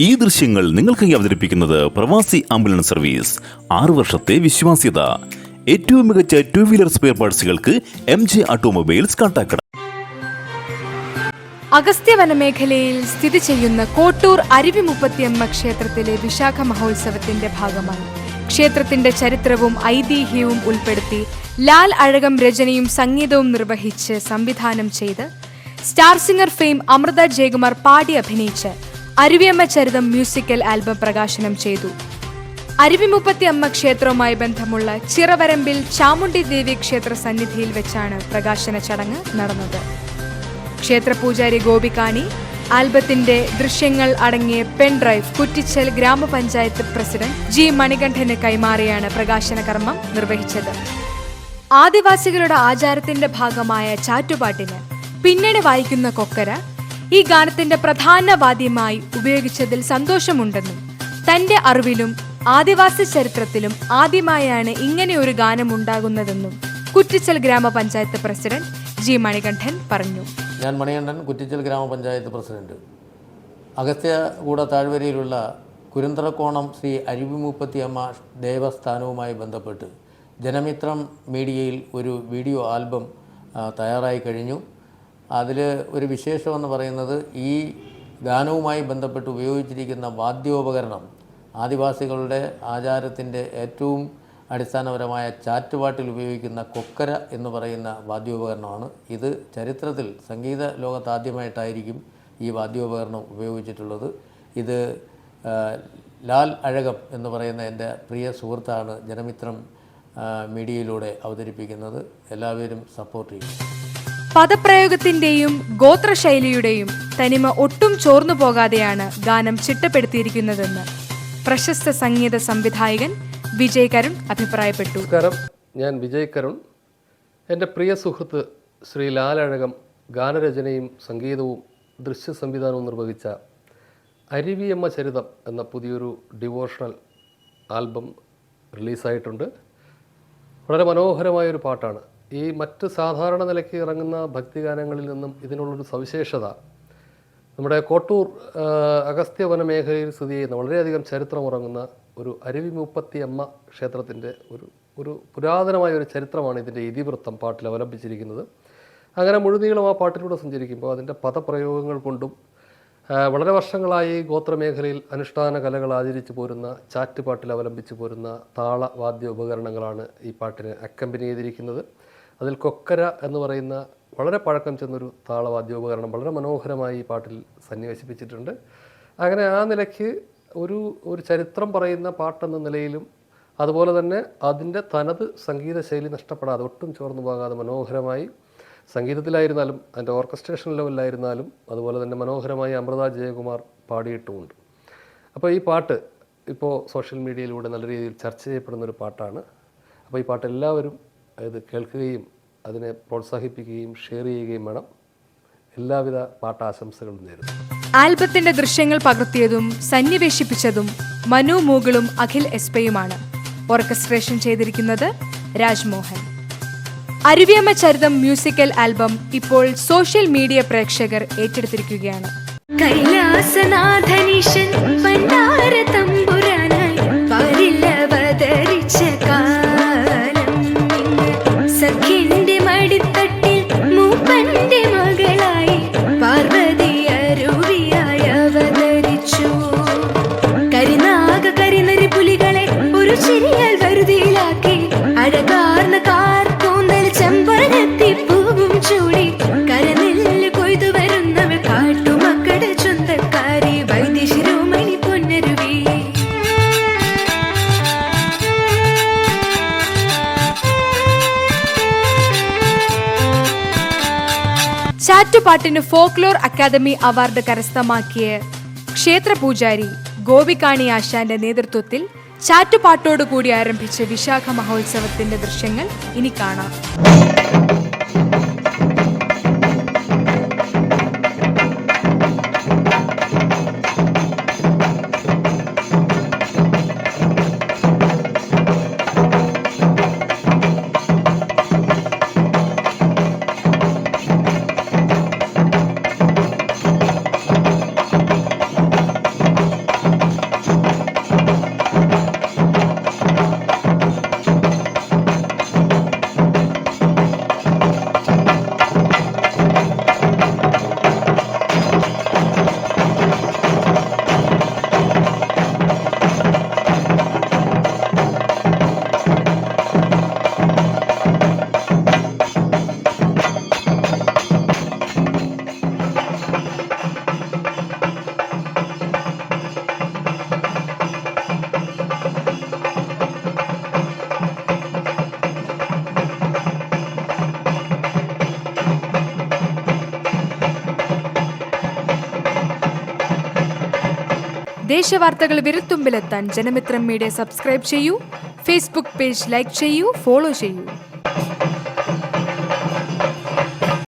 ഈ ദൃശ്യങ്ങൾ നിങ്ങൾക്കായി അവതരിപ്പിക്കുന്നത് പ്രവാസി ആംബുലൻസ് സർവീസ്. ആറു വർഷത്തെ വിശ്വാസ്യത. ഏറ്റവും മികച്ച two wheeler spare പാർട്സുകൾക്ക് M J automobiles Kattakada Agasthya വനമേഖലയിൽ സ്ഥിതി ചെയ്യുന്ന കോട്ടൂർ അരുവി മുപ്പത്തിയമ്മ ക്ഷേത്രത്തിലെ വിശാഖ മഹോത്സവത്തിന്റെ ഭാഗമായി. ക്ഷേത്രത്തിന്റെ ചരിത്രവും ഐതിഹ്യവും ഉൾപ്പെടുത്തി ലാൽ അഴകം രചനയും സംഗീതവും നിർവഹിച്ച് സംവിധാനം ചെയ്ത് star singer fame Amrutha Jayakumar പാടി അഭിനയിച്ച് അരുവിയമ്മ ചരിതം മ്യൂസിക്കൽ ആൽബം പ്രകാശനം ചെയ്തു. അരുവിമുപ്പത്തി അമ്മ ക്ഷേത്രവുമായി ബന്ധമുള്ള ചിറവരമ്പിൽ ചാമുണ്ഡി ദേവി ക്ഷേത്ര സന്നിധിയിൽ വെച്ചാണ് പ്രകാശന ചടങ്ങ് നടന്നത്. ക്ഷേത്രപൂജാരി ഗോപികാണി ആൽബത്തിന്റെ ദൃശ്യങ്ങൾ അടങ്ങിയ പെൻഡ്രൈവ് കുറ്റിച്ചൽ ഗ്രാമപഞ്ചായത്ത് പ്രസിഡന്റ് ജി മണികണ്ഠന് കൈമാറിയാണ് പ്രകാശന കർമ്മം നിർവഹിച്ചത്. ആദിവാസികളുടെ ആചാരത്തിന്റെ ഭാഗമായ ചാറ്റുപാട്ടിന് പിന്നണി വായിക്കുന്ന കൊക്കര ഈ ഗാനത്തിന്റെ പ്രധാന വാദ്യമായി ഉപയോഗിച്ചതിൽ സന്തോഷമുണ്ടെന്നും തന്റെ അറിവിലും ആദിവാസി ചരിത്രത്തിലും ആദ്യമായാണ് ഇങ്ങനെ ഒരു ഗാനം ഉണ്ടാകുന്നതെന്നും കുറ്റിച്ചൽ ഗ്രാമപഞ്ചായത്ത് പ്രസിഡന്റ് ജി മണികണ്ഠൻ പറഞ്ഞു. ഞാൻ മണികണ്ഠൻ കുറ്റിച്ചൽ ഗ്രാമപഞ്ചായത്ത് പ്രസിഡന്റ്. അഗസ്ത്യകൂട താഴ്വരയിലുള്ള കുരുന്തറക്കോണം ശ്രീ അരുവിമൂപ്പത്തിയമ്മ ദേവസ്ഥാനവുമായി ബന്ധപ്പെട്ട് ജനമിത്രം മീഡിയയിൽ ഒരു വീഡിയോ ആൽബം തയ്യാറായി കഴിഞ്ഞു. അതിൽ ഒരു വിശേഷമെന്ന് പറയുന്നത് ഈ ഗാനവുമായി ബന്ധപ്പെട്ട് ഉപയോഗിച്ചിരിക്കുന്ന വാദ്യോപകരണം ആദിവാസികളുടെ ആചാരത്തിന്റെ ഏറ്റവും അടിസ്ഥാനപരമായ ചാറ്റുപാട്ടിൽ ഉപയോഗിക്കുന്ന കൊക്കര എന്ന് പറയുന്ന വാദ്യോപകരണമാണ്. ഇത് ചരിത്രത്തിൽ സംഗീത ലോകത്ത് ആദ്യമായിട്ടായിരിക്കും ഈ വാദ്യോപകരണം ഉപയോഗിച്ചിട്ടുള്ളത്. ഇത് ലാൽ അഴകം എന്ന് പറയുന്ന എന്റെ പ്രിയ സുഹൃത്താണ് ജനമിത്രം മീഡിയയിലൂടെ അവതരിപ്പിക്കുന്നത്. എല്ലാവരും സപ്പോർട്ട് ചെയ്യും. പദപ്രയോഗത്തിന്റെയും ഗോത്രശൈലിയുടെയും തനിമ ഒട്ടും ചോർന്നു പോകാതെയാണ് ഗാനം ചിട്ടപ്പെടുത്തിയിരിക്കുന്നതെന്ന് പ്രശസ്ത സംഗീത സംവിധായകൻ വിജയ് കരുൺ അഭിപ്രായപ്പെട്ടു. ഞാൻ വിജയ് കരുൺ. എന്റെ പ്രിയ സുഹൃത്ത് ശ്രീ ലാലഴകം ഗാനരചനയും സംഗീതവും ദൃശ്യ സംവിധാനവും നിർവഹിച്ച അരുവിയമ്മ ചരിതം എന്ന പുതിയൊരു ഡിവോഷണൽ ആൽബം റിലീസായിട്ടുണ്ട്. വളരെ മനോഹരമായൊരു പാട്ടാണ്. ഈ മറ്റ് സാധാരണ നിലയ്ക്ക് ഇറങ്ങുന്ന ഭക്തിഗാനങ്ങളിൽ നിന്നും ഇതിനുള്ളൊരു സവിശേഷത. നമ്മുടെ കോട്ടൂർ അഗസ്ത്യവന മേഖലയിൽ സ്ഥിതി ചെയ്യുന്ന വളരെയധികം ചരിത്രമുറങ്ങുന്ന ഒരു അരുവിമുപ്പത്തി അമ്മ ക്ഷേത്രത്തിന്റെ ഒരു ഒരു പുരാതനമായ ഒരു ചരിത്രമാണ് ഇതിന്റെ ഇതിവൃത്തം പാട്ടിൽ അവലംബിച്ചിരിക്കുന്നത്. അങ്ങനെ മുഴുനീളം ആ പാട്ടിലൂടെ സഞ്ചരിക്കുമ്പോൾ അതിന്റെ പദപ്രയോഗങ്ങൾ കൊണ്ടും വളരെ വർഷങ്ങളായി ഗോത്രമേഖലയിൽ അനുഷ്ഠാന കലകൾ ആചരിച്ചു പോരുന്ന ചാറ്റുപാട്ടിൽ അവലംബിച്ചു പോരുന്ന താള വാദ്യ ഉപകരണങ്ങളാണ് ഈ പാട്ടിന് അക്കമ്പനി ചെയ്തിരിക്കുന്നത്. അതിൽ കൊക്കര എന്ന് പറയുന്ന വളരെ പഴക്കം ചെന്നൊരു താളവാദ്യോപകരണം വളരെ മനോഹരമായി ഈ പാട്ടിൽ സന്നിവേശിപ്പിച്ചിട്ടുണ്ട്. അങ്ങനെ ആ നിലയ്ക്ക് ഒരു ഒരു ചരിത്രം പറയുന്ന പാട്ടെന്ന നിലയിലും അതുപോലെ തന്നെ അതിന്റെ തനത് സംഗീത ശൈലി നഷ്ടപ്പെടാതെ ഒട്ടും ചോർന്നു പോകാതെ മനോഹരമായി സംഗീതത്തിലായിരുന്നാലും അതിന്റെ ഓർക്കസ്ട്രേഷൻ ലെവലിലായിരുന്നാലും അതുപോലെ തന്നെ മനോഹരമായി അമൃത ജയകുമാർ പാടിയിട്ടുമുണ്ട്. അപ്പോൾ ഈ പാട്ട് ഇപ്പോൾ സോഷ്യൽ മീഡിയയിലൂടെ നല്ല രീതിയിൽ ചർച്ച ചെയ്യപ്പെടുന്ന ഒരു പാട്ടാണ്. അപ്പോൾ ഈ പാട്ട് എല്ലാവരും ഇത് കേൾക്കുകയും അതിനെ പ്രോത്സാഹിപ്പിക്കുകയും ഷെയർ ചെയ്യുകയും വേണം. എല്ലാവിധ പാട്ടാശംസകളും നേരുന്നു. ആൽബത്തിന്റെ ദൃശ്യങ്ങൾ പകർത്തിയതും സന്നിവേശിപ്പിച്ചതും മനു മൂകളും അഖിൽ എസ്പയുമാണ്. ഓർക്കസ്ട്രേഷൻ ചെയ്തിരിക്കുന്നത് രാജ്മോഹൻ. അരുവിയമ്മ ചരിതം മ്യൂസിക്കൽ ആൽബം ഇപ്പോൾ സോഷ്യൽ മീഡിയ പ്രേക്ഷകർ ഏറ്റെടുത്തിരിക്കുകയാണ്. കൈലാസനാഥനീശൻ ഭണ്ഡാര തമ്പുരാനായി മൂപ്പന്റെ മകളായി കരിനാഗ കരിനരി പുലികളെ ഒരു ശരിയാൽ വരുതിയിലാക്കി അഴകാർന്ന ചാറ്റുപാട്ടിന് ഫോക്ലോർ അക്കാദമി അവാർഡ് കരസ്ഥമാക്കിയ ക്ഷേത്ര പൂജാരി ഗോപികാണി ആശാന്റെ നേതൃത്വത്തിൽ ചാറ്റുപാട്ടോടുകൂടി ആരംഭിച്ച വിശാഖ മഹോത്സവത്തിന്റെ ദൃശ്യങ്ങൾ ഇനി കാണാം. വിദേശ വാർത്തകൾ വിരുത്തുമ്പിലെത്താൻ ജനമിത്രം മീഡിയ സബ്സ്ക്രൈബ് ചെയ്യൂ. ഫേസ്ബുക്ക് പേജ് ലൈക്ക് ചെയ്യൂ ഫോളോ ചെയ്യൂ.